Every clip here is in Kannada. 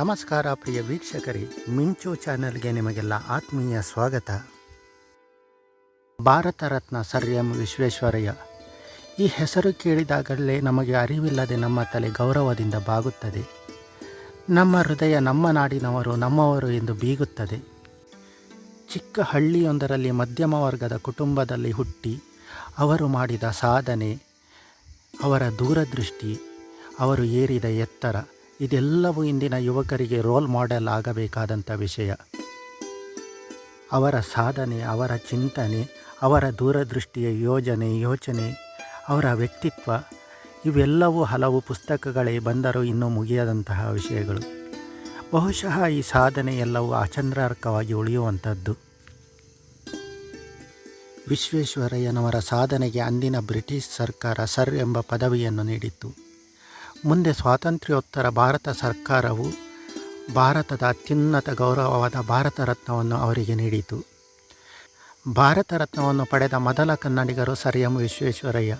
ನಮಸ್ಕಾರ ಪ್ರಿಯ ವೀಕ್ಷಕರೇ, ಮಿಂಚು ಚಾನೆಲ್ಗೆ ನಿಮಗೆಲ್ಲ ಆತ್ಮೀಯ ಸ್ವಾಗತ. Bharat Ratna sir M Visvesvaraya. ಈ ಹೆಸರು ಕೇಳಿದಾಗಲೇ ನಮಗೆ ಅರಿವಿಲ್ಲದೆ ನಮ್ಮ ತಲೆ ಗೌರವದಿಂದ ಬಾಗುತ್ತದೆ. ನಮ್ಮ ಹೃದಯ ನಮ್ಮ ನಾಡಿನವರು, ನಮ್ಮವರು ಎಂದು ಬೀಗುತ್ತದೆ. ಚಿಕ್ಕ ಹಳ್ಳಿಯೊಂದರಲ್ಲಿ ಮಧ್ಯಮ ವರ್ಗದ ಕುಟುಂಬದಲ್ಲಿ ಹುಟ್ಟಿ, ಅವರು ಮಾಡಿದ ಸಾಧನೆ, ಅವರ ದೂರದೃಷ್ಟಿ, ಅವರು ಏರಿದ ಎತ್ತರ ಇದೆಲ್ಲವೂ ಇಂದಿನ ಯುವಕರಿಗೆ ರೋಲ್ ಮಾಡೆಲ್ ಆಗಬೇಕಾದಂಥ ವಿಷಯ. ಅವರ ಸಾಧನೆ, ಅವರ ಚಿಂತನೆ, ಅವರ ದೂರದೃಷ್ಟಿಯ ಯೋಜನೆ, ಯೋಚನೆ, ಅವರ ವ್ಯಕ್ತಿತ್ವ, ಇವೆಲ್ಲವೂ ಹಲವು ಪುಸ್ತಕಗಳೇ ಬಂದರೂ ಇನ್ನೂ ಮುಗಿಯದಂತಹ ವಿಷಯಗಳು. ಬಹುಶಃ ಈ ಸಾಧನೆ ಎಲ್ಲವೂ ಅಚಂದ್ರಾರ್ಕವಾಗಿ ಉಳಿಯುವಂಥದ್ದು. ವಿಶ್ವೇಶ್ವರಯ್ಯನವರ ಸಾಧನೆಗೆ ಅಂದಿನ ಬ್ರಿಟಿಷ್ ಸರ್ಕಾರ ಸರ್ ಎಂಬ ಪದವಿಯನ್ನು ನೀಡಿತ್ತು. ಮುಂದೆ ಸ್ವಾತಂತ್ರ್ಯೋತ್ತರ ಭಾರತ ಸರ್ಕಾರವು ಭಾರತದ ಅತ್ಯುನ್ನತ ಗೌರವವಾದ ಭಾರತ ರತ್ನವನ್ನು ಅವರಿಗೆ ನೀಡಿತು. ಭಾರತ ರತ್ನವನ್ನು ಪಡೆದ ಮೊದಲ ಕನ್ನಡಿಗರು ಸರ್ ಎಂ ವಿಶ್ವೇಶ್ವರಯ್ಯ.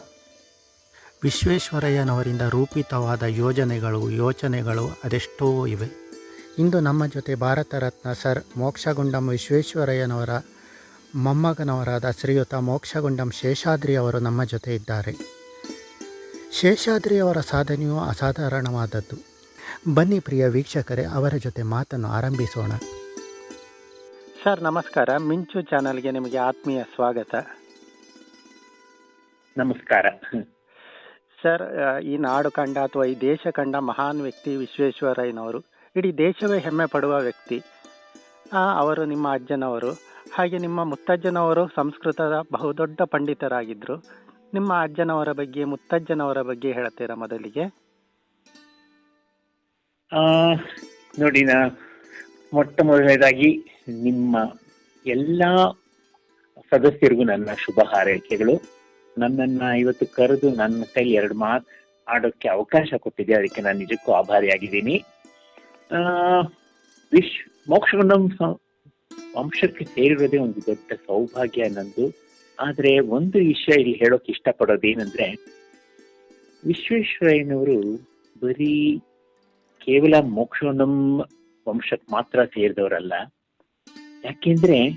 ವಿಶ್ವೇಶ್ವರಯ್ಯನವರಿಂದ ರೂಪಿತವಾದ ಯೋಜನೆಗಳು, ಯೋಚನೆಗಳು ಅದೆಷ್ಟೋ ಇವೆ. ಇಂದು ನಮ್ಮ ಜೊತೆ ಭಾರತ ರತ್ನ ಸರ್ ಮೋಕ್ಷಗುಂಡಂ ವಿಶ್ವೇಶ್ವರಯ್ಯನವರ ಮೊಮ್ಮಗನವರಾದ ಶ್ರೀಯುತ ಮೋಕ್ಷಗುಂಡಂ ಶೇಷಾದ್ರಿ ಅವರು ನಮ್ಮ ಜೊತೆ ಇದ್ದಾರೆ. ಶೇಷಾದ್ರಿಯವರ ಸಾಧನೆಯು ಅಸಾಧಾರಣವಾದದ್ದು. ಬನ್ನಿ ಪ್ರಿಯ ವೀಕ್ಷಕರೇ ಅವರ ಜೊತೆ ಮಾತನ್ನು ಆರಂಭಿಸೋಣ. ಸರ್ ನಮಸ್ಕಾರ. ಮಿಂಚು ಚಾನಲ್ಗೆ ನಿಮಗೆ ಆತ್ಮೀಯ ಸ್ವಾಗತ. ನಮಸ್ಕಾರ. ಸರ್ ಈ ನಾಡು ಕಂಡ ಅಥವಾ ಈ ದೇಶ ಕಂಡ ಮಹಾನ್ ವ್ಯಕ್ತಿ ವಿಶ್ವೇಶ್ವರಯ್ಯನವರು ಇಡೀ ದೇಶವೇ ಹೆಮ್ಮೆ ಪಡುವ ವ್ಯಕ್ತಿ. ಆ, ಅವರು ನಿಮ್ಮ ಅಜ್ಜನವರು ಹಾಗೆ ನಿಮ್ಮ ಮುತ್ತಜ್ಜನವರು ಸಂಸ್ಕೃತದ ಬಹುದೊಡ್ಡ ಪಂಡಿತರಾಗಿದ್ದರು ನಿಮ್ಮ ಅಜ್ಜನವರ ಬಗ್ಗೆ ಮುತ್ತಜ್ಜನವರ ಬಗ್ಗೆ ಹೇಳ್ತೀರಾ ಮೊದಲಿಗೆ? ನೋಡಿ ನಾ ಮೊಟ್ಟ ಮೊದಲನೇದಾಗಿ ನಿಮ್ಮ ಎಲ್ಲ ಸದಸ್ಯರಿಗೂ ನನ್ನ ಶುಭ ಹಾರೈಕೆಗಳು. ನನ್ನನ್ನ ಇವತ್ತು ಕರೆದು ನನ್ನ ಕೈಲಿ ಎರಡು ಮಾತು ಆಡೋಕ್ಕೆ ಅವಕಾಶ ಕೊಟ್ಟಿದೆ. ಅದಕ್ಕೆ ನಾನು ನಿಜಕ್ಕೂ ಆಭಾರಿಯಾಗಿದ್ದೀನಿ. ಆ, ವಿಶ್ ಮೋಕ್ಷಗುಂಡಂ ವಂಶಕ್ಕೆ ಸೇರಿರೋದೇ ಒಂದು ದೊಡ್ಡ ಸೌಭಾಗ್ಯ ನಂದು. ಆದ್ರೆ ಒಂದು ವಿಷಯ ಇಲ್ಲಿ ಹೇಳೋಕೆ ಇಷ್ಟಪಡೋದೇನಂದ್ರೆ ವಿಶ್ವೇಶ್ವರಯ್ಯನವರು ಬರೀ ಕೇವಲ ಮೋಕ್ಷೋನಂ ವಂಶಕ್ಕೆ ಮಾತ್ರ ಸೇರಿದವರಲ್ಲ. ಯಾಕೆಂದ್ರೆ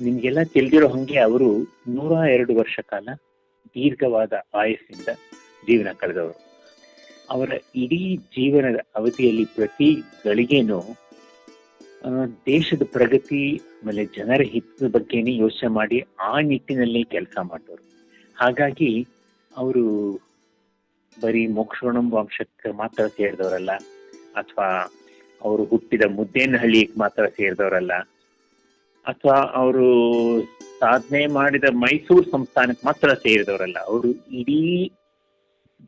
ನಿಮ್ಗೆಲ್ಲ ತಿಳಿದಿರೋ ಹಂಗೆ ಅವರು ನೂರ ಎರಡು ವರ್ಷ ಕಾಲ ದೀರ್ಘವಾದ ಆಯಸ್ಸಿಂದ ಜೀವನ ಕಳೆದವರು. ಅವರ ಇಡೀ ಜೀವನದ ಅವಧಿಯಲ್ಲಿ ಪ್ರತಿ ಗಳಿಗೆನೂ ದೇಶದ ಪ್ರಗತಿ ಆಮೇಲೆ ಜನರ ಹಿತದ ಬಗ್ಗೆನೇ ಯೋಚನೆ ಮಾಡಿ ಆ ನಿಟ್ಟಿನಲ್ಲಿ ಕೆಲಸ ಮಾಡಿದವರು. ಹಾಗಾಗಿ ಅವರು ಬರೀ ಮೋಕ್ಷಣಂ ವಂಶಕ್ಕೆ ಮಾತ್ರ ಸೇರಿದವರಲ್ಲ, ಅಥವಾ ಅವರು ಹುಟ್ಟಿದ ಮುದ್ದೇನಹಳ್ಳಿಗೆ ಮಾತ್ರ ಸೇರಿದವರಲ್ಲ, ಅಥವಾ ಅವರು ಸಾಧನೆ ಮಾಡಿದ ಮೈಸೂರು ಸಂಸ್ಥಾನಕ್ಕೆ ಮಾತ್ರ ಸೇರಿದವರಲ್ಲ, ಅವರು ಇಡೀ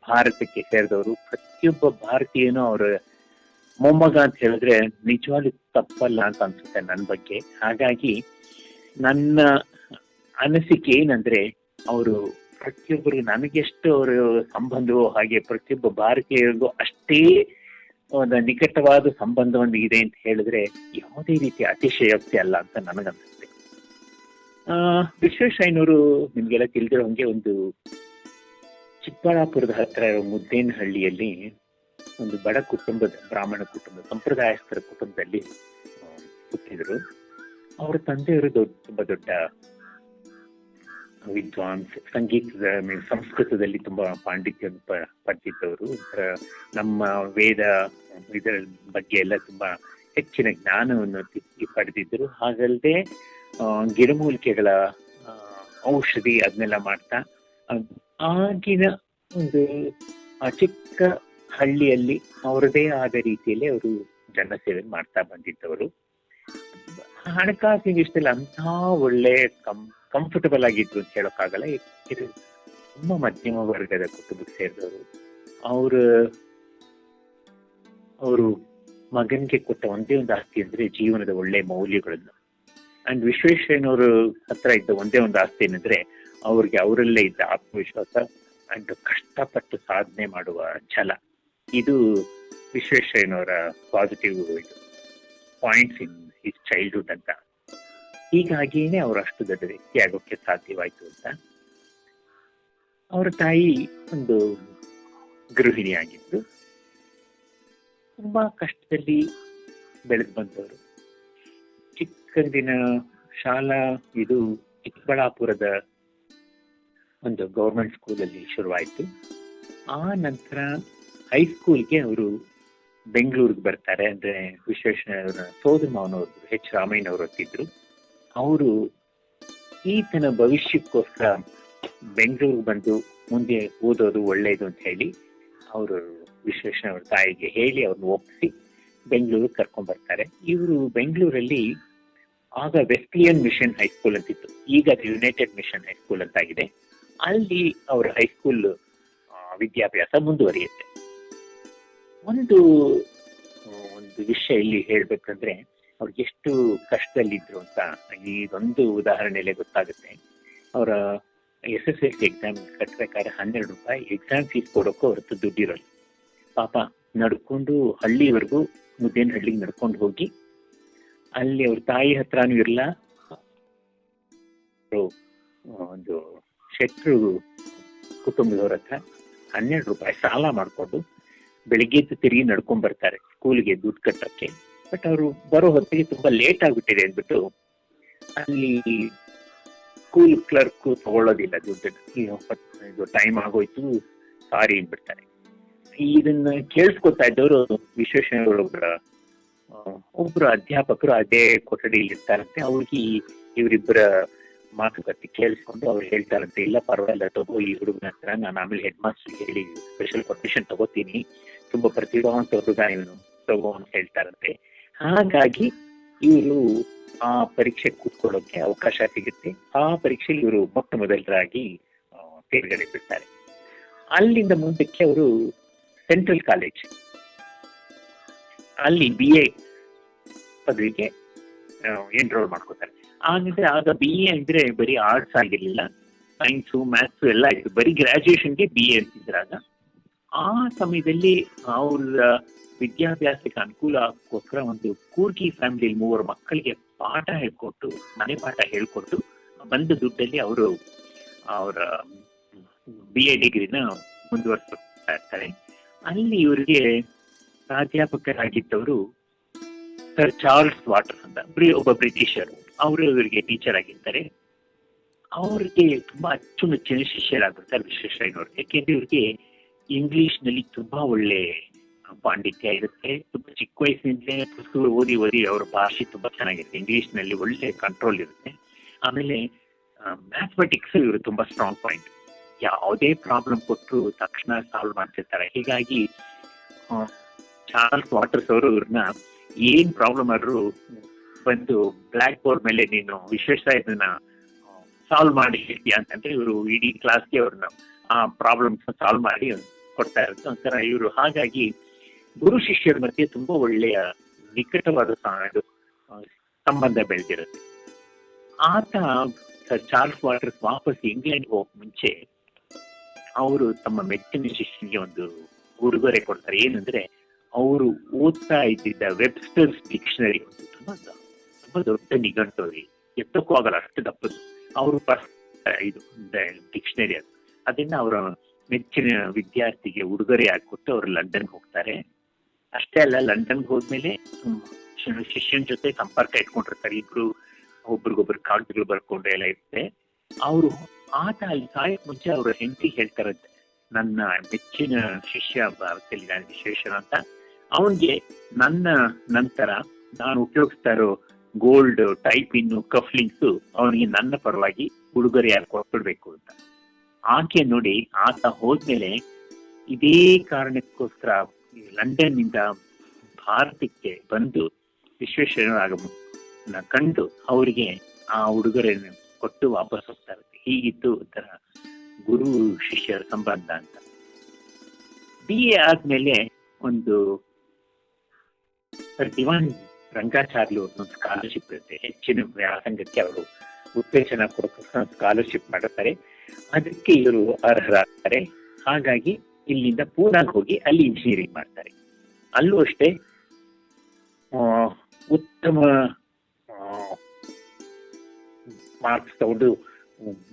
ಭಾರತಕ್ಕೆ ಸೇರಿದವರು. ಪ್ರತಿಯೊಬ್ಬ ಭಾರತೀಯನು ಅವರ ಮೊಮ್ಮಗ ಅಂತ ಹೇಳಿದ್ರೆ ನಿಜವಾಗ್ಲೂ ತಪ್ಪಲ್ಲ ಅಂತ ಅನ್ಸುತ್ತೆ ನನ್ನ ಬಗ್ಗೆ. ಹಾಗಾಗಿ ನನ್ನ ಅನಿಸಿಕೆ ಏನಂದ್ರೆ ಅವರು ಪ್ರತಿಯೊಬ್ಬರು ನನಗೆಷ್ಟು ಅವರು ಸಂಬಂಧವೋ ಹಾಗೆ ಪ್ರತಿಯೊಬ್ಬ ಭಾರತೀಯರಿಗೂ ಅಷ್ಟೇ ಒಂದು ನಿಕಟವಾದ ಸಂಬಂಧವನ್ನು ಇದೆ ಅಂತ ಹೇಳಿದ್ರೆ ಯಾವುದೇ ರೀತಿ ಅತಿಶಯೋಕ್ತಿ ಅಲ್ಲ ಅಂತ ನನಗನ್ಸುತ್ತೆ. ಆ ವಿಶ್ವೇಶ್ವರಯ್ಯನವರು ನಿಮ್ಗೆಲ್ಲ ತಿಳಿದಿರೋ ಹಂಗೆ ಒಂದು ಚಿಕ್ಕಬಳ್ಳಾಪುರದ ಹತ್ರ ಇರೋ ಮುದ್ದೇನಹಳ್ಳಿಯಲ್ಲಿ ಒಂದು ಬಡ ಕುಟುಂಬದ, ಬ್ರಾಹ್ಮಣ ಕುಟುಂಬ ಸಂಪ್ರದಾಯಸ್ಥರ ಕುಟುಂಬದಲ್ಲಿ ಹುಟ್ಟಿದ್ರು. ಅವರ ತಂದೆಯವರು ದೊಡ್ಡ, ತುಂಬಾ ದೊಡ್ಡ ವಿದ್ವಾಂಸ್ ಸಂಗೀತದ ಸಂಸ್ಕೃತದಲ್ಲಿ ತುಂಬಾ ಪಾಂಡಿತ್ಯ ಪಡೆದಿದ್ದವರು. ನಮ್ಮ ವೇದ, ಇದರ ಬಗ್ಗೆ ಎಲ್ಲ ತುಂಬಾ ಹೆಚ್ಚಿನ ಜ್ಞಾನವನ್ನು ಪಡೆದಿದ್ದರು. ಹಾಗಲ್ಲದೆ ಗಿಡಮೂಲಿಕೆಗಳ ಔಷಧಿ ಅದನ್ನೆಲ್ಲ ಮಾಡ್ತಾ ಆಗಿನ ಒಂದು ಚಿಕ್ಕ ಹಳ್ಳಿಯಲ್ಲಿ ಅವರದೇ ಆದ ರೀತಿಯಲ್ಲಿ ಅವರು ಜನಸೇವೆ ಮಾಡ್ತಾ ಬಂದಿದ್ದವರು. ಹಣಕಾಸಿನ ವಿಷಯದಲ್ಲಿ ಅಂತ ಒಳ್ಳೆ ಕಂ ಕಂಫರ್ಟಬಲ್ ಆಗಿದ್ರು ಅಂತ ಹೇಳೋಕ್ಕಾಗಲ್ಲ. ಇದು ತುಂಬಾ ಮಧ್ಯಮ ವರ್ಗದ ಕುಟುಂಬಕ್ಕೆ ಸೇರಿದವರು. ಅವ್ರ, ಅವರು ಮಗನಿಗೆ ಕೊಟ್ಟ ಒಂದೇ ಒಂದು ಆಸ್ತಿ ಅಂದ್ರೆ ಜೀವನದ ಒಳ್ಳೆ ಮೌಲ್ಯಗಳನ್ನು. ಅಂಡ್ ವಿಶ್ವೇಶ್ವರಯ್ಯನವರು ಹತ್ರ ಇದ್ದ ಒಂದೇ ಒಂದು ಆಸ್ತಿ ಏನಂದ್ರೆ ಅವ್ರಿಗೆ ಅವರಲ್ಲೇ ಇದ್ದ ಆತ್ಮವಿಶ್ವಾಸ ಅಂಡ್ ಕಷ್ಟಪಟ್ಟು ಸಾಧನೆ ಮಾಡುವ ಛಲ. ಇದು ವಿಶ್ವೇಶ್ವರಯ್ಯನವರ ಪಾಸಿಟಿವ್ ಇದು ಪಾಯಿಂಟ್ಸ್ ಇನ್ ಹಿಸ್ ಚೈಲ್ಡ್ಹುಡ್ ಅಂತ. ಹೀಗಾಗಿಯೇ ಅವರು ಅಷ್ಟು ದೊಡ್ಡ ವ್ಯಕ್ತಿ ಸಾಧ್ಯವಾಯ್ತು ಅಂತ. ಅವರ ತಾಯಿ ಒಂದು ಗೃಹಿಣಿಯಾಗಿದ್ದು ತುಂಬಾ ಕಷ್ಟದಲ್ಲಿ ಬೆಳೆದು ಬಂದವರು. ಚಿಕ್ಕಂದಿನ ಶಾಲಾ ಇದು ಚಿಕ್ಕಬಳ್ಳಾಪುರದ ಒಂದು ಗೌರ್ಮೆಂಟ್ ಸ್ಕೂಲಲ್ಲಿ ಶುರುವಾಯಿತು. ಆ ನಂತರ ಹೈಸ್ಕೂಲ್ಗೆ ಅವರು ಬೆಂಗಳೂರಿಗೆ ಬರ್ತಾರೆ. ಅಂದ್ರೆ ವಿಶ್ವೇಶ್ವರ ಸೋದರ ಮಾವನವರು ಎಚ್ ರಾಮಯ್ಯನವರು ಹೊತ್ತಿದ್ರು ಅವರು ಈತನ ಭವಿಷ್ಯಕ್ಕೋಸ್ಕರ ಬೆಂಗಳೂರಿಗೆ ಬಂದು ಮುಂದೆ ಓದೋದು ಒಳ್ಳೆಯದು ಅಂತ ಹೇಳಿ ಅವರು ವಿಶ್ವೇಶ್ವರ ತಾಯಿಗೆ ಹೇಳಿ ಅವ್ರನ್ನ ಒಪ್ಪಿಸಿ ಬೆಂಗಳೂರಿಗೆ ಕರ್ಕೊಂಡ್ ಬರ್ತಾರೆ. ಇವರು ಬೆಂಗಳೂರಲ್ಲಿ ಆಗ ವೆಸ್ಲಿಯನ್ ಮಿಷನ್ ಹೈಸ್ಕೂಲ್ ಅಂತಿತ್ತು. ಈಗ ಯುನೈಟೆಡ್ ಮಿಷನ್ ಹೈಸ್ಕೂಲ್ ಅಂತ ಆಗಿದೆ ಅಲ್ಲಿ ಅವರ ಹೈಸ್ಕೂಲ್ ವಿದ್ಯಾಭ್ಯಾಸ ಮುಂದುವರಿಯುತ್ತೆ. ಒಂದು ಒಂದು ವಿಷಯ ಇಲ್ಲಿ ಹೇಳ್ಬೇಕಂದ್ರೆ, ಅವ್ರು ಎಷ್ಟು ಕಷ್ಟದಲ್ಲಿದ್ರು ಅಂತ ಇದೊಂದು ಉದಾಹರಣೆಯಲ್ಲೇ ಗೊತ್ತಾಗುತ್ತೆ. ಅವರ S S L C exam ಕಟ್ಟಬೇಕಾದ್ರೆ ಹನ್ನೆರಡು ರೂಪಾಯಿ ಎಕ್ಸಾಮ್ ಫೀಸ್ ಕೊಡೋಕ್ಕೂ ಹೊರತು ದುಡ್ಡಿರೋಲ್ಲ. ಪಾಪ ನಡ್ಕೊಂಡು ಹಳ್ಳಿವರೆಗೂ ಮುದ್ದೇನ ಹಳ್ಳಿಗೆ ನಡ್ಕೊಂಡು ಹೋಗಿ, ಅಲ್ಲಿ ಅವ್ರ ತಾಯಿ ಹತ್ರನೂ ಇರಲ್ಲ. ಒಂದು ಶೆಟ್ರು ಕುಟುಂಬದವ್ರ ಹತ್ರ ಹನ್ನೆರಡು ರೂಪಾಯಿ ಸಾಲ ಮಾಡಿಕೊಂಡು ಬೆಳಿಗ್ಗೆ ತಿರುಗಿ ನಡ್ಕೊಂಡ್ ಬರ್ತಾರೆ, ಸ್ಕೂಲ್ಗೆ ದುಡ್ಡು ಕಟ್ಟಕ್ಕೆ. ಬಟ್ ಅವರು ಬರೋ ಹೊತ್ತಿಗೆ ತುಂಬಾ ಲೇಟ್ ಆಗ್ಬಿಟ್ಟಿದೆ ಅಂದ್ಬಿಟ್ಟು ಅಲ್ಲಿ ಸ್ಕೂಲ್ ಕ್ಲರ್ಕ್ ತಗೊಳ್ಳೋದಿಲ್ಲ ದುಡ್ಡು ಟೈಮ್ ಆಗೋಯ್ತು ಸಾರಿ ಅಂದ್ಬಿಡ್ತಾರೆ. ಇದನ್ನ ಕೇಳಿಸ್ಕೊತಾ ಇದ್ದವರು ವಿಶ್ವೇಶ್ವರ ಒಬ್ರು ಅಧ್ಯಾಪಕರು ಅದೇ ಕೊಠಡಿಯಲ್ಲಿ ಇರ್ತಾರಂತೆ ಅವ್ರಿಗೆ ಇವರಿಬ್ಬರ ಮಾತುಕತೆ ಕೇಳಿಸ್ಕೊಂಡು ಅವ್ರು ಹೇಳ್ತಾರಂತೆ, ಇಲ್ಲ ಪರವಾಗಿಲ್ಲ, ತಗೋ ಈ ಹುಡುಗನ ಹತ್ರ ನಾನು ಆಮೇಲೆ ಹೆಡ್ ಮಾಸ್ಟರ್ ಹೇಳಿ ಸ್ಪೆಷಲ್ ಪರ್ಮಿಷನ್ ತಗೋತೀನಿ. ತುಂಬಾ ಪ್ರತಿಭಾವಂತ ಹುಡುಗ ಇವನು ತಗೋ ಅಂತ ಹೇಳ್ತಾರಂತೆ. ಹಾಗಾಗಿ ಇವರು ಆ ಪರೀಕ್ಷೆ ಕೂತ್ಕೊಳ್ಳೋಕೆ ಅವಕಾಶ ಸಿಗುತ್ತೆ. ಆ ಪರೀಕ್ಷೆಯಲ್ಲಿ ಇವರು ಮೊಟ್ಟ ಮೊದಲರಾಗಿ ತೇರ್ಗಡೆ ಬಿಡ್ತಾರೆ. ಅಲ್ಲಿಂದ ಮುಂದಕ್ಕೆ ಅವರು ಸೆಂಟ್ರಲ್ ಕಾಲೇಜ್. ಅಲ್ಲಿ ಬಿ ಎ ಪದವಿಗೆ ಎನ್ರೋಲ್ ಮಾಡ್ಕೋತಾರೆ. ಹಾಗಿದ್ರೆ ಆಗ ಬಿ ಎ ಅಂದ್ರೆ ಬರೀ ಆರ್ಟ್ಸ್ ಆಗಿರ್ಲಿಲ್ಲ. ಸೈನ್ಸು ಮ್ಯಾಥ್ಸು ಎಲ್ಲ ಇತ್ತು ಬರೀ ಗ್ರಾಜುಯೇಷನ್ಗೆ ಬಿ ಎ ಅಂತಿದ್ರಾಗ ಆ ಸಮಯದಲ್ಲಿ ಅವ್ರ ವಿದ್ಯಾಭ್ಯಾಸಕ್ಕೆ ಅನುಕೂಲ ಆಗೋಸ್ಕರ ಒಂದು ಕೂರ್ಗಿ ಫ್ಯಾಮಿಲಿ ಮೂವರು ಮಕ್ಕಳಿಗೆ ಪಾಠ ಹೇಳ್ಕೊಟ್ಟು, ಮನೆ ಪಾಠ ಹೇಳ್ಕೊಟ್ಟು, ಬಂದ ದುಡ್ಡಲ್ಲಿ ಅವರು ಅವರ ಬಿ ಎ ಡಿಗ್ರಿನ ಮುಂದುವರಿಸ್ತಾ ಇರ್ತಾರೆ ಅಲ್ಲಿ ಇವರಿಗೆ ಪ್ರಾಧ್ಯಾಪಕರಾಗಿದ್ದವರು ಸರ್ ಚಾರ್ಲ್ಸ್ ವಾಟರ್ ಅಂತ, ಒಬ್ಬ ಬ್ರಿಟಿಷರು ಅವರು ಇವರಿಗೆ ಟೀಚರ್ ಆಗಿರ್ತಾರೆ. ಅವ್ರಿಗೆ ತುಂಬಾ ಅಚ್ಚುಮೆಚ್ಚಿನ ಶಿಷ್ಯರಾಗಿರ್ತಾರೆ ವಿಶ್ವೇಶ್ವರಯ್ಯನವರು ಯಾಕೆಂದ್ರೆ ಇವರಿಗೆ ಇಂಗ್ಲಿಷ್ನಲ್ಲಿ ತುಂಬಾ ಒಳ್ಳೆ ಪಾಂಡಿತ್ಯ ಇರುತ್ತೆ. ತುಂಬಾ ಚಿಕ್ಕ ವಯಸ್ಸಿನಿಂದಲೇ ಪುಸ್ತಕಗಳು ಓದಿ ಓದಿ ಅವರ ಭಾಷೆ ತುಂಬಾ ಚೆನ್ನಾಗಿರುತ್ತೆ. ಇಂಗ್ಲಿಷ್ನಲ್ಲಿ ಒಳ್ಳೆ ಕಂಟ್ರೋಲ್ ಇರುತ್ತೆ. ಆಮೇಲೆ ಮ್ಯಾಥಮೆಟಿಕ್ಸ್ ಇವರು ತುಂಬಾ ಸ್ಟ್ರಾಂಗ್ ಪಾಯಿಂಟ್ ಯಾವುದೇ ಪ್ರಾಬ್ಲಮ್ ಕೊಟ್ಟರು ತಕ್ಷಣ ಸಾಲ್ವ್ ಮಾಡ್ತಿರ್ತಾರೆ. ಹೀಗಾಗಿ ಚಾರ್ಲ್ಸ್ ವಾಟರ್ಸ್ ಅವರು ಇವ್ರನ್ನ ಏನ್ ಪ್ರಾಬ್ಲಮ್ ಆದ್ರೂ ಬಂದು ಬ್ಲಾಕ್ ಬೋರ್ಡ್ ಮೇಲೆ ನೀನು ವಿಶ್ವೇಶ್ವರಯ್ಯನ ಸಾಲ್ವ್ ಮಾಡಿ ಹೇಳ್ತೀಯ ಅಂತಂದ್ರೆ ಇವರು ಇಡೀ ಕ್ಲಾಸ್ಗೆ ಅವ್ರನ್ನ ಆ ಪ್ರಾಬ್ಲಮ್ಸ್ ಸಾಲ್ವ್ ಮಾಡಿ ಕೊಡ್ತಾ ಇರುತ್ತೆ ಒಂಥರ ಇವರು ಹಾಗಾಗಿ ಗುರು ಶಿಷ್ಯರ ಮಧ್ಯೆ ತುಂಬಾ ಒಳ್ಳೆಯ ನಿಕಟವಾದ ಸಂಬಂಧ ಬೆಳೆದಿರುತ್ತೆ. ಆತ ಚಾರ್ಲ್ಸ್ ವಾಟರ್ಸ್ ವಾಪಸ್ ಇಂಗ್ಲೆಂಡ್ ಹೋಗ್ ಮುಂಚೆ ಅವರು ತಮ್ಮ ಮೆಚ್ಚಿನ ಶಿಷ್ಯನಿಗೆ ಒಂದು ಉಡುಗೊರೆ ಕೊಡ್ತಾರೆ. ಏನಂದ್ರೆ, ಅವರು ಓದ್ತಾ ಇದ್ದಿದ್ದ ವೆಬ್ಸ್ಟರ್ಸ್ ಡಿಕ್ಷನರಿ ಒಂದು ತುಂಬಾ ತುಂಬಾ ದೊಡ್ಡ ನಿಘಂಟು ಎತ್ತಕ್ಕೂ ಆಗಲ್ಲ, ಅಷ್ಟು ದಪ್ಪದು. ಅವರು ಇದು ಡಿಕ್ಷನರಿ ಅದು. ಅದನ್ನ ಅವರ ಮೆಚ್ಚಿನ ವಿದ್ಯಾರ್ಥಿಗೆ ಉಡುಗೊರೆ ಹಾಕೊಟ್ಟು ಅವರು ಲಂಡನ್ ಹೋಗ್ತಾರೆ. ಅಷ್ಟೇ ಅಲ್ಲ ಲಂಡನ್ ಹೋದ್ಮೇಲೆ ಶಿಷ್ಯನ್ ಜೊತೆ ಸಂಪರ್ಕ ಇಟ್ಕೊಂಡಿರ್ತಾರೆ. ಇಬ್ರು, ಒಬ್ರಿಗೊಬ್ರು ಕಾಗದಗಳು ಬರ್ಕೊಂಡು ಎಲ್ಲ ಇರುತ್ತೆ. ಅವರು ಆತ ಅಲ್ಲಿ ಸಾಯಕ್ ಮುಂಚೆ ಅವರ ಹೆಂಡತಿ ಹೇಳ್ತಾರಂತೆ ನನ್ನ ಮೆಚ್ಚಿನ ಶಿಷ್ಯ ಭಾರತದಲ್ಲಿ ವಿಶೇಷ ಅಂತ. ಅವನ್ಗೆ ನನ್ನ ನಂತರ ನಾನು ಉಪಯೋಗಿಸ್ತಾ ಇರೋ ಗೋಲ್ಡ್ ಟೈಪ್ ಇನ್ನು ಕಫ್ಲಿಂಗ್ಸ್ ಅವನಿಗೆ ನನ್ನ ಪರವಾಗಿ ಉಡುಗೊರೆಯಾಗಿ ಕೊಟ್ಬಿಡ್ಬೇಕು ಅಂತ. ಆಕೆ ನೋಡಿ ಆತ ಹೋದ್ಮೇಲೆ ಇದೇ ಕಾರಣಕ್ಕೋಸ್ಕರ ಲಂಡನ್ನಿಂದ ಭಾರತಕ್ಕೆ ಬಂದು ವಿಶ್ವೇಶ್ವರರಾಗ ಕಂಡು ಅವರಿಗೆ ಆ ಉಡುಗೊರೆಯನ್ನು ಕೊಟ್ಟು ವಾಪಸ್ ಹೋಗ್ತಾ ಇರುತ್ತೆ ಹೀಗಿತ್ತು ಒಂಥರ ಗುರು ಶಿಷ್ಯರ ಸಂಬಂಧ ಅಂತ. ಬಿ ಎ ಆದ್ಮೇಲೆ ಒಂದು ದಿವಾನ್ ರಂಗಾಚಾರ್ಲು ಒಂದು ಸ್ಕಾಲರ್ಶಿಪ್ ಇರುತ್ತೆ. ಹೆಚ್ಚಿನ ವ್ಯಾಸಂಗಕ್ಕೆ ಅವರು ಉತ್ತೇಜನ ಕೊಡೋಕ್ಕೋಸ್ಕರ ಸ್ಕಾಲರ್ಶಿಪ್ ಮಾಡುತ್ತಾರೆ. ಅದಕ್ಕೆ ಇವರು ಅರ್ಹರಾಗ್ತಾರೆ. ಹಾಗಾಗಿ ಇಲ್ಲಿಂದ ಪೂನಾಗ್ ಹೋಗಿ ಅಲ್ಲಿ ಇಂಜಿನಿಯರಿಂಗ್ ಮಾಡ್ತಾರೆ. ಅಲ್ಲೂ ಅಷ್ಟೇ ಉತ್ತಮ ಮಾರ್ಕ್ಸ್ ತಗೊಂಡು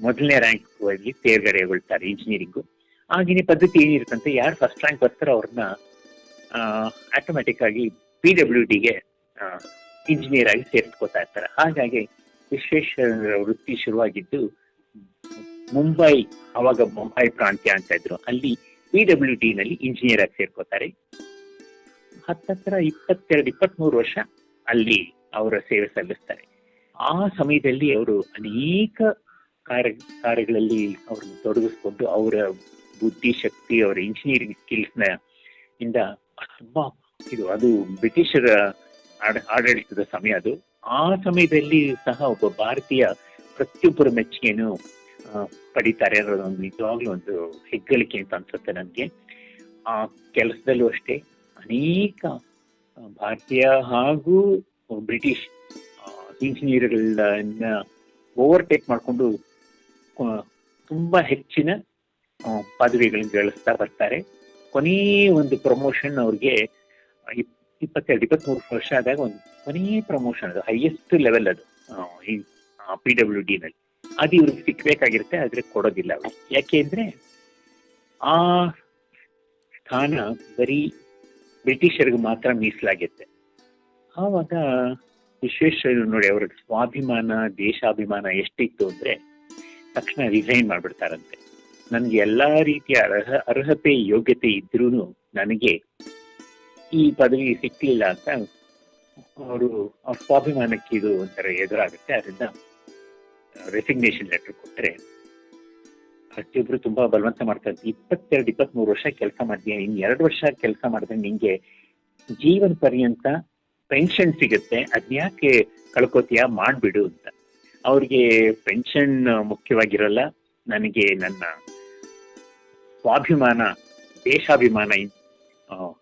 ಮೊದಲನೇ ರ್ಯಾಂಕ್ ಅಲ್ಲಿ ತೇರ್ಗಡೆಗೊಳ್ತಾರೆ ಇಂಜಿನಿಯರಿಂಗು ಆಗಿನ ಪದ್ಧತಿ ಏನಿರುತ್ತಂತೆ, ಯಾರು ಫಸ್ಟ್ ರ್ಯಾಂಕ್ ಬರ್ತಾರೋ ಅವ್ರನ್ನ ಆಟೋಮ್ಯಾಟಿಕ್ ಆಗಿ ಪಿ ಡಬ್ಲ್ಯೂ ಡಿಗೆ ಇಂಜಿನಿಯರ್ ಆಗಿ ಸೇರಿಸ್ಕೋತಾ ಇರ್ತಾರೆ. ಹಾಗಾಗಿ ವಿಶ್ವೇಶ್ವರ ವೃತ್ತಿ ಶುರುವಾಗಿದ್ದು, ಮುಂಬೈ, ಅವಾಗ ಮುಂಬೈ ಪ್ರಾಂತ್ಯ ಅಂತ ಇದ್ರು. ಅಲ್ಲಿ ಪಿ ಡಬ್ಲ್ಯೂ ಡಿ ನಲ್ಲಿ ಇಂಜಿನಿಯರ್ ಆಗಿ ಸೇರ್ಕೋತಾರೆ. ಹತ್ತತ್ರ ಇಪ್ಪತ್ತೆರಡು, ಇಪ್ಪತ್ಮೂರು ವರ್ಷ ಅಲ್ಲಿ ಅವರ ಸೇವೆ ಸಲ್ಲಿಸ್ತಾರೆ. ಆ ಸಮಯದಲ್ಲಿ ಅವರು ಅನೇಕ ಕಾರ್ಯ, ಕಾರ್ಯಗಳಲ್ಲಿ ಅವ್ರನ್ನ ತೊಡಗಿಸ್ಕೊಂಡು ಅವರ ಬುದ್ಧಿಶಕ್ತಿ ಅವರ ಇಂಜಿನಿಯರಿಂಗ್ ಸ್ಕಿಲ್ಸ್ನ ಇಂದ ತುಂಬಾ ಇದು ಅದು ಬ್ರಿಟಿಷರ ಆಡಳಿತದ ಸಮಯ ಅದು. ಆ ಸಮಯದಲ್ಲಿ ಸಹ ಒಬ್ಬ ಭಾರತೀಯ ಪ್ರತಿಯೊಬ್ಬರ ಮೆಚ್ಚುಗೆಯನ್ನು ಪಡಿತಾರೆ ಅನ್ನೋದು ಒಂದು ನಿಜವಾಗ್ಲೂ ಒಂದು ಹೆಗ್ಗಳಿಕೆ ಅಂತ ಅನ್ಸುತ್ತೆ ನನಗೆ ಆ ಕೆಲಸದಲ್ಲೂ ಅಷ್ಟೇ ಅನೇಕ ಭಾರತೀಯ ಹಾಗೂ ಬ್ರಿಟಿಷ್ ಇಂಜಿನಿಯರ್ಗಳನ್ನ ಓವರ್ಟೇಕ್ ಮಾಡಿಕೊಂಡು ತುಂಬಾ ಹೆಚ್ಚಿನ ಪದವಿಗಳನ್ನ ಗಳಿಸ್ತಾ ಬರ್ತಾರೆ. ಕೊನೆಯ ಒಂದು ಪ್ರಮೋಷನ್ ಅವ್ರಿಗೆ ಇಪ್ಪತ್ತೆರಡು ಇಪ್ಪತ್ಮೂರು ವರ್ಷ ಆದಾಗ ಒಂದು ಕೊನೆಯ ಪ್ರಮೋಷನ್ ಅದು ಹೈಯೆಸ್ಟ್ ಲೆವೆಲ್ ಅದು. ಪಿ ಡಬ್ಲ್ಯೂ ಡಿ ನಲ್ಲಿ. ಅದು ಇವ್ರಿಗೆ ಸಿಕ್ಬೇಕಾಗಿರುತ್ತೆ ಆದ್ರೆ ಕೊಡೋದಿಲ್ಲ ಅವರು. ಯಾಕೆ ಅಂದ್ರೆ ಆ ಸ್ಥಾನ ಬರೀ ಬ್ರಿಟಿಷರಿಗೆ ಮಾತ್ರ ಮೀಸಲಾಗಿತ್ತೆ ಆವಾಗ ವಿಶ್ವೇಶ್ವರ ನೋಡಿ, ಅವ್ರ ಸ್ವಾಭಿಮಾನ, ದೇಶಾಭಿಮಾನ ಎಷ್ಟಿತ್ತು ಅಂದ್ರೆ ತಕ್ಷಣ ರಿಸೈನ್ ಮಾಡ್ಬಿಡ್ತಾರಂತೆ. ನನ್ಗೆ ಎಲ್ಲಾ ರೀತಿಯ ಅರ್ಹ, ಅರ್ಹತೆ, ಯೋಗ್ಯತೆ ಇದ್ರೂ ನನಗೆ ಈ ಪದವಿ ಸಿಕ್ಲಿಲ್ಲ ಅಂತ ಅವರು ಸ್ವಾಭಿಮಾನಕ್ಕೆ ಇದು ಒಂಥರ ಎದುರಾಗುತ್ತೆ. ಅದರಿಂದ ರೆಸಿಗ್ನೇಷನ್ ಲೆಟರ್ ಕೊಟ್ಟರೆ ಪ್ರತಿಯೊಬ್ರು ತುಂಬಾ ಬಲವಂತ ಮಾಡ್ತಾರೆ ಇಪ್ಪತ್ತೆರಡು ಇಪ್ಪತ್ಮೂರು ವರ್ಷ ಕೆಲಸ ಮಾಡಿದ್ಯಾ ಇನ್ ಎರಡು ವರ್ಷ ಕೆಲಸ ಮಾಡಿದ್ರೆ ನಿಂಗೆ ಜೀವನ ಪರ್ಯಂತ ಪೆನ್ಷನ್ ಸಿಗುತ್ತೆ. ಯಾಕೆ ಕಳ್ಕೊತೀಯ? ಮಾಡ್ಬಿಡು ಅಂತ. ಅವ್ರಿಗೆ ಪೆನ್ಷನ್ ಮುಖ್ಯವಾಗಿರಲ್ಲ. ನನಗೆ ನನ್ನ ಸ್ವಾಭಿಮಾನ ದೇಶಾಭಿಮಾನ ಆ,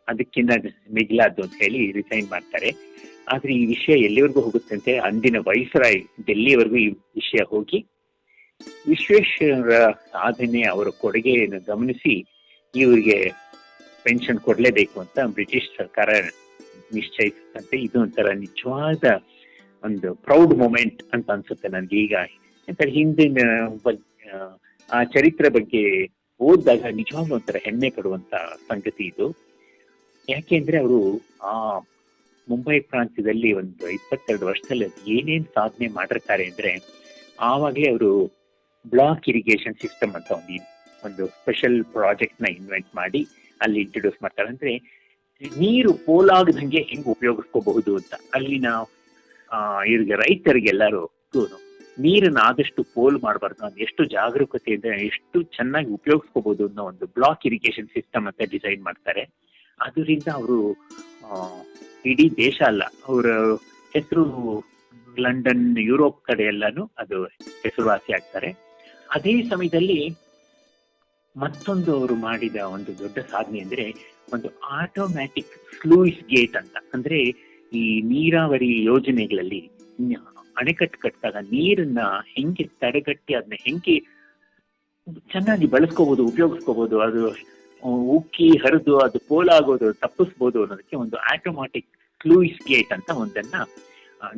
ಅದಕ್ಕಿಂತ ಮಿಗಿಲಾದ್ದು ಅಂತ ಹೇಳಿ ರಿಸೈನ್ ಮಾಡ್ತಾರೆ. ಆದ್ರೆ ಈ ವಿಷಯ ಎಲ್ಲಿವರೆಗೂ ಹೋಗುತ್ತೆ ಅಂತ ಅಂದಿನ ವೈಸ್ರಾಯ್ ಡೆಲ್ಲಿವರೆಗೂ ಈ ವಿಷಯ ಹೋಗಿ ವಿಶ್ವೇಶ್ವರ ಸಾಧನೆ ಅವರ ಕೊಡುಗೆಯನ್ನು ಗಮನಿಸಿ ಇವರಿಗೆ ಪೆನ್ಷನ್ ಕೊಡಲೇಬೇಕು ಅಂತ ಬ್ರಿಟಿಷ್ ಸರ್ಕಾರ ನಿಶ್ಚಯಿಸುತ್ತಂತೆ ಇದು ಒಂಥರ ನಿಜವಾದ ಒಂದು ಪ್ರೌಡ್ ಮೂಮೆಂಟ್ ಅಂತ ಅನ್ಸುತ್ತೆ ನನ್ಗೆ ಈಗ. ಯಾಕಂದ್ರೆ ಹಿಂದಿನ ಆ ಚರಿತ್ರೆ ಬಗ್ಗೆ ಓದಿದಾಗ ನಿಜವಾಗ್ಲೂ ಒಂಥರ ಹೆಮ್ಮೆ ಪಡುವಂತ ಸಂಗತಿ ಇದು. ಯಾಕೆಂದ್ರೆ ಅವರು ಆ ಮುಂಬೈ ಪ್ರಾಂತ್ಯದಲ್ಲಿ ಒಂದು ಇಪ್ಪತ್ತೆರಡು ವರ್ಷದಲ್ಲಿ ಏನೇನು ಸಾಧನೆ ಮಾಡಿರ್ತಾರೆ ಅಂದ್ರೆ ಆವಾಗಲೇ ಅವರು ಬ್ಲಾಕ್ ಇರಿಗೇಷನ್ ಸಿಸ್ಟಮ್ ಅಂತ ಒಂದು ಒಂದು ಸ್ಪೆಷಲ್ ಪ್ರಾಜೆಕ್ಟ್ನ ಇನ್ವೆಂಟ್ ಮಾಡಿ ಅಲ್ಲಿ ಇಂಟ್ರೊಡ್ಯೂಸ್ ಮಾಡ್ತಾರೆ. ಅಂದ್ರೆ ನೀರು ಪೋಲಾಗದಂಗೆ ಹೆಂಗ್ ಉಪಯೋಗಿಸ್ಕೋಬಹುದು ಅಂತ. ಅಲ್ಲಿನ ಇವ್ರಿಗೆ ರೈತರಿಗೆಲ್ಲರೂ ನೀರನ್ನ ಆದಷ್ಟು ಪೋಲ್ ಮಾಡಬಾರ್ದು, ಅದು ಎಷ್ಟು ಜಾಗರೂಕತೆಯಿಂದ ಎಷ್ಟು ಚೆನ್ನಾಗಿ ಉಪಯೋಗಿಸ್ಕೋಬಹುದು ಅನ್ನೋ ಒಂದು ಬ್ಲಾಕ್ ಇರಿಗೇಷನ್ ಸಿಸ್ಟಮ್ ಅಂತ ಡಿಸೈನ್ ಮಾಡ್ತಾರೆ. ಅದರಿಂದ ಅವರು ಇಡೀ ದೇಶ ಅಲ್ಲ, ಅವರ ಹೆಸರು ಲಂಡನ್, ಯುರೋಪ್ ಕಡೆ ಎಲ್ಲಾನು ಅದು ಹೆಸರುವಾಸಿ ಆಗ್ತಾರೆ. ಅದೇ ಸಮಯದಲ್ಲಿ ಮತ್ತೊಂದು ಅವರು ಮಾಡಿದ ಒಂದು ದೊಡ್ಡ ಸಾಧನೆ ಅಂದ್ರೆ ಒಂದು ಆಟೋಮ್ಯಾಟಿಕ್ ಸ್ಲೂಯಿಸ್ ಗೇಟ್ ಅಂತ. ಅಂದ್ರೆ ಈ ನೀರಾವರಿ ಯೋಜನೆಗಳಲ್ಲಿ ಅಣೆಕಟ್ಟು ಕಟ್ಟಿದಾಗ ನೀರನ್ನ ಹೆಂಗೆ ತಡೆಗಟ್ಟಿ ಅದನ್ನ ಹೆಂಗೆ ಚೆನ್ನಾಗಿ ಬಳಸ್ಕೋಬಹುದು ಉಪಯೋಗಿಸ್ಕೋಬಹುದು ಅದು ಉಕ್ಕಿ ಹರಿದು ಅದು ಪೋಲಾಗೋದು, ತಪ್ಪಿಸ್ಬೋದು ಅನ್ನೋದಕ್ಕೆ ಒಂದು ಆಟೋಮ್ಯಾಟಿಕ್ ಕ್ಲೂಯಿಸ್ ಗೇಟ್ ಅಂತ ಒಂದನ್ನ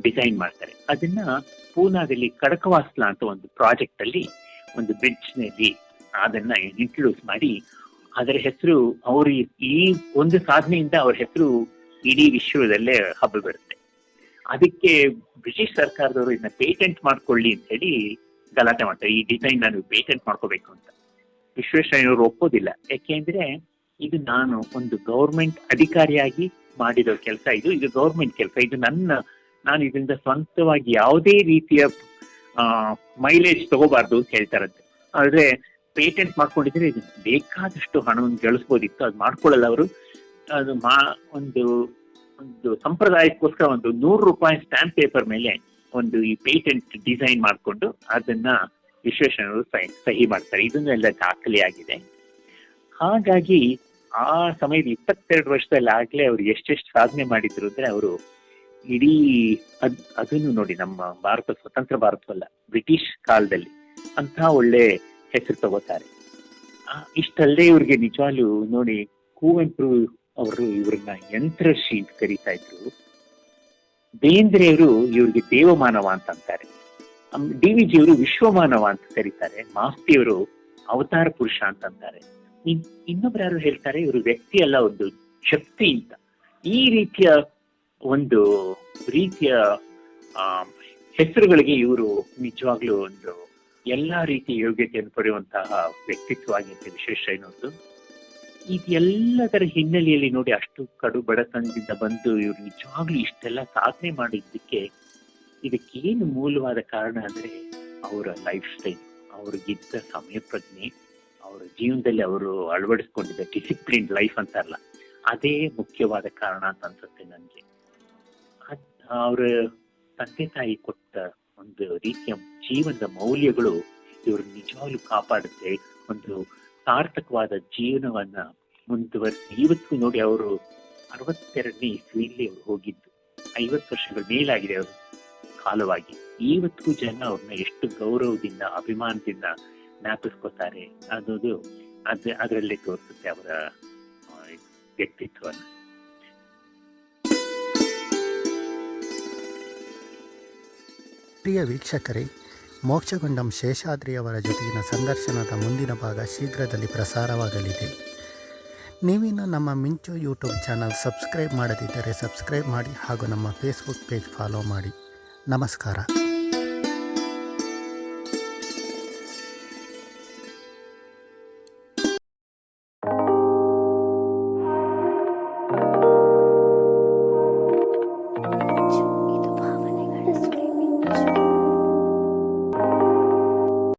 ಡಿಸೈನ್ ಮಾಡ್ತಾರೆ. ಅದನ್ನ ಪೂನಾದಲ್ಲಿ ಕಡಕವಾಸ್ಲಾ ಅಂತ ಒಂದು ಪ್ರಾಜೆಕ್ಟ್ ಅಲ್ಲಿ ಒಂದು ಬ್ರಿಡ್ಜ್ನಲ್ಲಿ ಅದನ್ನ ಇಂಟ್ರೊಡ್ಯೂಸ್ ಮಾಡಿ, ಅದರ ಹೆಸರು ಅವರು ಈ ಒಂದು ಸಾಧನೆಯಿಂದ ಅವ್ರ ಹೆಸರು ಇಡೀ ವಿಶ್ವದಲ್ಲೇ ಹಬ್ಬ ಬರುತ್ತೆ. ಅದಕ್ಕೆ ಬ್ರಿಟಿಷ್ ಸರ್ಕಾರದವರು ಇದನ್ನ ಪೇಟೆಂಟ್ ಮಾಡ್ಕೊಳ್ಳಿ ಅಂತ ಹೇಳಿ ಗಲಾಟೆ ಮಾಡ್ತಾರೆ. ಈ ಡಿಸೈನ್ ನಾನು ಪೇಟೆಂಟ್ ಮಾಡ್ಕೋಬೇಕು ಅಂತ. ವಿಶ್ವೇಶ್ವರಯ್ಯನವರು ಒಪ್ಪೋದಿಲ್ಲ. ಯಾಕೆಂದ್ರೆ ಇದು ನಾನು ಒಂದು ಗೌರ್ಮೆಂಟ್ ಅಧಿಕಾರಿಯಾಗಿ ಮಾಡಿರೋ ಕೆಲಸ ಇದು. ಇದು ಗೌರ್ಮೆಂಟ್ ಕೆಲಸ. ಇದು ನನ್ನ, ನಾನು ಇದರಿಂದ ಸ್ವಂತವಾಗಿ ಯಾವುದೇ ರೀತಿಯ ಮೈಲೇಜ್ ತಗೋಬಾರ್ದು ಅಂತ ಹೇಳ್ತಾರಂತೆ. ಆದ್ರೆ ಪೇಟೆಂಟ್ ಮಾಡ್ಕೊಂಡಿದ್ರೆ ಇದು ಬೇಕಾದಷ್ಟು ಹಣವನ್ನು ಗಳಿಸ್ಬೋದಿತ್ತು. ಅದು ಮಾಡ್ಕೊಳ್ಳಲ್ಲ ಅವರು. ಅದು ಮಾ, ಒಂದು ಒಂದು ಸಂಪ್ರದಾಯಕ್ಕೋಸ್ಕರ ಒಂದು ನೂರು ರೂಪಾಯಿ ಸ್ಟಾಂಪ್ ಪೇಪರ್ ಮೇಲೆ ಒಂದು ಈ ಪೇಟೆಂಟ್ ಡಿಸೈನ್ ಮಾಡಿಕೊಂಡು ಅದನ್ನ ವಿಶ್ವೇಶ್ವರಯ್ಯನವರು ಸಹಿ ಮಾಡ್ತಾರೆ. ಇದನ್ನು ಎಲ್ಲ ದಾಖಲೆಯಾಗಿದೆ ಹಾಗಾಗಿ ಆ ಸಮಯದ ಇಪ್ಪತ್ತೆರಡು ವರ್ಷದಲ್ಲಿ ಆಗ್ಲೇ ಅವರು ಎಷ್ಟೆಷ್ಟು ಸಾಧನೆ ಮಾಡಿದ್ರು ಅಂದ್ರೆ ಅವರು ಇಡೀ ಅದ್, ಅದನ್ನು ನೋಡಿ ನಮ್ಮ ಭಾರತ, ಸ್ವತಂತ್ರ ಭಾರತವಲ್ಲ, ಬ್ರಿಟಿಷ್ ಕಾಲದಲ್ಲಿ ಅಂತ ಒಳ್ಳೆ ಹೆಸರು ತಗೋತಾರೆ. ಇಷ್ಟಲ್ಲದೆ ಇವ್ರಿಗೆ ನಿಜವಾಗ್ಲೂ ನೋಡಿ ಕುವೆಂಪು ಅವರು ಇವ್ರನ್ನ ಯಂತ್ರಶ್ರೀ ಅಂತ ಕರೀತಾ ಇದ್ರು. ಬೇಂದ್ರೆಯವರು ಇವ್ರಿಗೆ ದೇವಮಾನವ ಅಂತ ಅಂತಾರೆ ಡಿ ವಿ ಜಿಯವರು ವಿಶ್ವಮಾನವ ಅಂತ ಕರೀತಾರೆ. ಮಾಸ್ತಿಯವರು ಅವತಾರ ಪುರುಷ ಅಂತಂತಾರೆ ಇನ್- ಇನ್ನೊಬ್ರು ಯಾರು ಹೇಳ್ತಾರೆ, ಇವರು ವ್ಯಕ್ತಿ ಅಲ್ಲ, ಒಂದು ಶಕ್ತಿ ಅಂತ. ಈ ರೀತಿಯ ಒಂದು ರೀತಿಯ ಹೆಸರುಗಳಿಗೆ ಇವರು ನಿಜವಾಗ್ಲೂ ಒಂದು ಎಲ್ಲಾ ರೀತಿಯ ಯೋಗ್ಯತೆಯನ್ನು ಪಡೆಯುವಂತಹ ವ್ಯಕ್ತಿತ್ವ ಆಗಿರುತ್ತೆ ವಿಶೇಷ ಎನ್ನುವುದು ಇದೆಲ್ಲದರ ಹಿನ್ನೆಲೆಯಲ್ಲಿ ನೋಡಿ ಅಷ್ಟು ಕಡು ಬಡತನದಿಂದ ಬಂದು ಇವರು ನಿಜವಾಗ್ಲೂ ಇಷ್ಟೆಲ್ಲ ಸಾಧನೆ ಮಾಡಿದ್ದಕ್ಕೆ ಇದಕ್ಕೇನು ಮೂಲವಾದ ಕಾರಣ ಅಂದ್ರೆ ಅವರ ಲೈಫ್ ಸ್ಟೈಲ್ ಅವ್ರಿಗಿದ್ದ ಸಮಯ ಪ್ರಜ್ಞೆ ಅವರ ಜೀವನದಲ್ಲಿ ಅವರು ಅಳವಡಿಸ್ಕೊಂಡಿದ್ದ ಡಿಸಿಪ್ಲಿನ್ ಲೈಫ್ ಅಂತಾರಲ್ಲ, ಅದೇ ಮುಖ್ಯವಾದ ಕಾರಣ ಅಂತ ಅನ್ಸುತ್ತೆ ನನಗೆ. ಅವರ ತಂದೆ ತಾಯಿ ಕೊಟ್ಟ ಒಂದು ರೀತಿಯ ಜೀವನದ ಮೌಲ್ಯಗಳು ಇವರು ನಿಜವಾಗ್ಲೂ ಕಾಪಾಡುತ್ತೆ. ಒಂದು ಸಾರ್ಥಕವಾದ ಜೀವನವನ್ನ ಮುಂದುವರೆಸಿ, ಇವತ್ತು ನೋಡಿ ಅವರು ಅರವತ್ತೆರಡನೇ ಇಸ್ವಿಯಲ್ಲಿ ಅವರು ಹೋಗಿದ್ದು. ಐವತ್ತು ವರ್ಷಗಳ ಮೇಲಾಗಿದೆ ಅವರು. ಕಾಲವಾಗಿ ಇವತ್ತಿಗೂ ಜನ ಅವ್ರನ್ನ ಎಷ್ಟು ಗೌರವದಿಂದ, ಅಭಿಮಾನದಿಂದ ಜ್ಞಾಪಿಸ್ಕೋತಾರೆ ಅನ್ನೋದು ಅದ ಅದರಲ್ಲಿ ತೋರಿಸುತ್ತೆ ಅವರ ವ್ಯಕ್ತಿತ್ವವನ್ನು ಪ್ರಿಯ ವೀಕ್ಷಕರೇ, ಮೋಕ್ಷಗುಂಡಂ ಶೇಷಾದ್ರಿಯವರ ಜೊತೆಗಿನ ಸಂದರ್ಶನದ ಮುಂದಿನ ಭಾಗ ಶೀಘ್ರದಲ್ಲಿ ಪ್ರಸಾರವಾಗಲಿದೆ. ನೀವಿನ್ನು ನಮ್ಮ ಮಿಂಚು ಯೂಟ್ಯೂಬ್ ಚಾನಲ್ ಸಬ್ಸ್ಕ್ರೈಬ್ ಮಾಡದಿದ್ದರೆ ಸಬ್ಸ್ಕ್ರೈಬ್ ಮಾಡಿ ಹಾಗೂ ನಮ್ಮ ಫೇಸ್ಬುಕ್ ಪೇಜ್ ಫಾಲೋ ಮಾಡಿ. ನಮಸ್ಕಾರ.